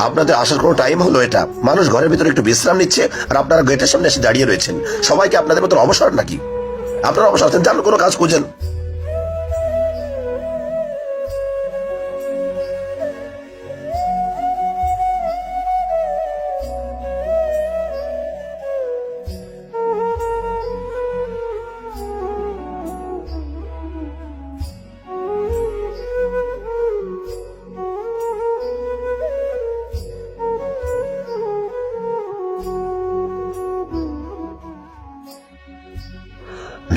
আপনাদের আসার কোনো টাইম হলো এটা। মানুষ ঘরের ভিতরে একটু বিশ্রাম নিচ্ছে আর আপনারা গেটের সামনে এসে দাঁড়িয়ে রয়েছেন। সবাইকে আপনাদের মতো অবসর নাকি? আপনারা অবসর আছেন, যান, কোনো কাজ খুঁজেন।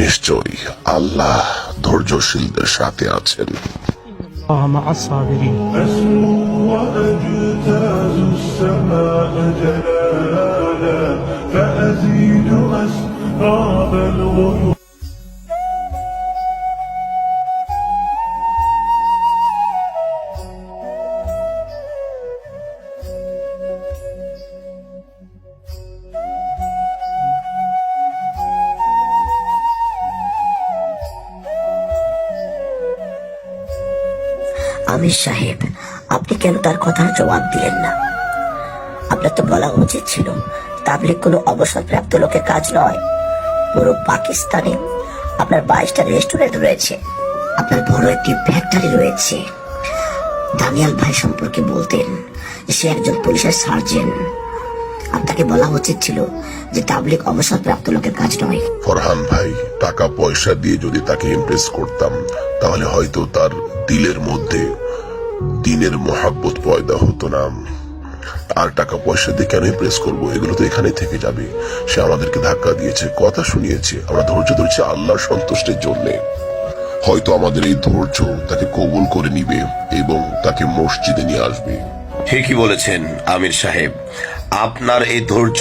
নিশ্চয়ই আল্লাহ ধৈর্যশীলদের সাথে আছেন الله مع الصابرين أسمو وأجتاز السماء جلالا فأزيد أسراب الغيوم আমির সাহেব, আপনি কেন তার কথার জবাব দিলেন না? আপনার তো বলা উচিত ছিল তাবলিক কোনো অবসরপ্রাপ্ত লোকের কাজ নয়। পুরো পাকিস্তানে আপনার বাইশটা রেস্টুরেন্ট রয়েছে, আপনার বড় একটি ফ্যাক্টরি রয়েছে। দানিয়াল ভাই সম্পর্কে বলতেন সে একজন পুলিশের সার্জেন্ট আপনাকে বলা উচিত ছিল যে তাবলিক অবসরপ্রাপ্ত লোকের কাজ নয়। ফরহান ভাই, টাকা পয়সা দিয়ে যদি তাকে ইমপ্রেস করতাম, তাহলে হয়তো তার দিলের মধ্যে দিনের মহাব্বত পয়দা হতো না। আর টাকা পয়সা দিয়ে কেন ইমপ্রেস করব? এগুলো তো এখানে থেকে যাবে। সে আমাদেরকে ধাক্কা দিয়েছে, কথা শুনিয়েছে। আমরা ধৈর্য ধরেছি আল্লাহর সন্তুষ্টের জন্যে। হয়তো আমাদের এই ধৈর্য তাকে কবুল করে নিবে এবং তাকে মসজিদে নিয়ে আসবে। ঠিকই বলেছেন আমির সাহেব। আপনার এই ধৈর্য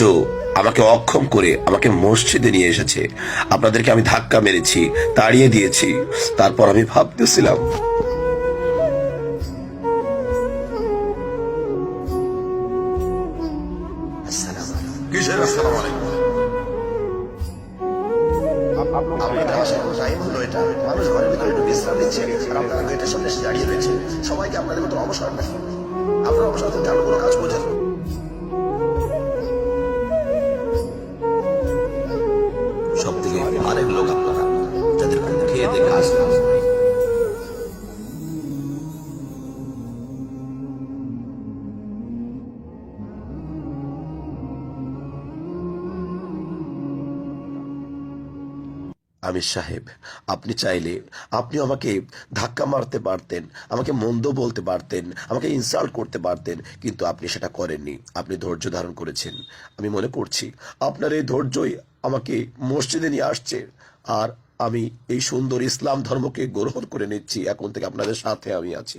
আমাকে অক্ষম করে আমাকে মসজিদে নিয়ে এসেছে। আপনাদেরকে আমি ধাক্কা মেরেছি, তাড়িয়ে দিয়েছি। তারপর আমি ভাবতেছিলাম, আসসালামু আলাইকুম। আপনাদের কোনো টাইম হলো এটা মানুষ ঘরের ভিতরে একটু বিশ্রাম নিচ্ছে আর আপনারা গেটের সামনে এসে দাঁড়িয়ে রয়েছে সবাইকে আপনাদের মতো অবসর নাকি আপনারা অবসর যান কোনো কাজ খুঁজেন আমি সাহেব আপনি চাইলে আপনি আমাকে ধাক্কা মারতে পারতেন আমাকে মন্দ বলতে পারতেন আমাকে ইনসাল্ট করতে পারতেন কিন্তু আপনি সেটা করেননি। আপনি ধৈর্য ধারণ করেছেন। আমি মনে করছি আপনার এই ধৈর্যই আমাকে মসজিদে নিয়ে আসছে। আর আমি এই সুন্দর ইসলাম ধর্মকে গ্রহণ করে নিচ্ছি এখন থেকে আপনাদের সাথে আমি আছি।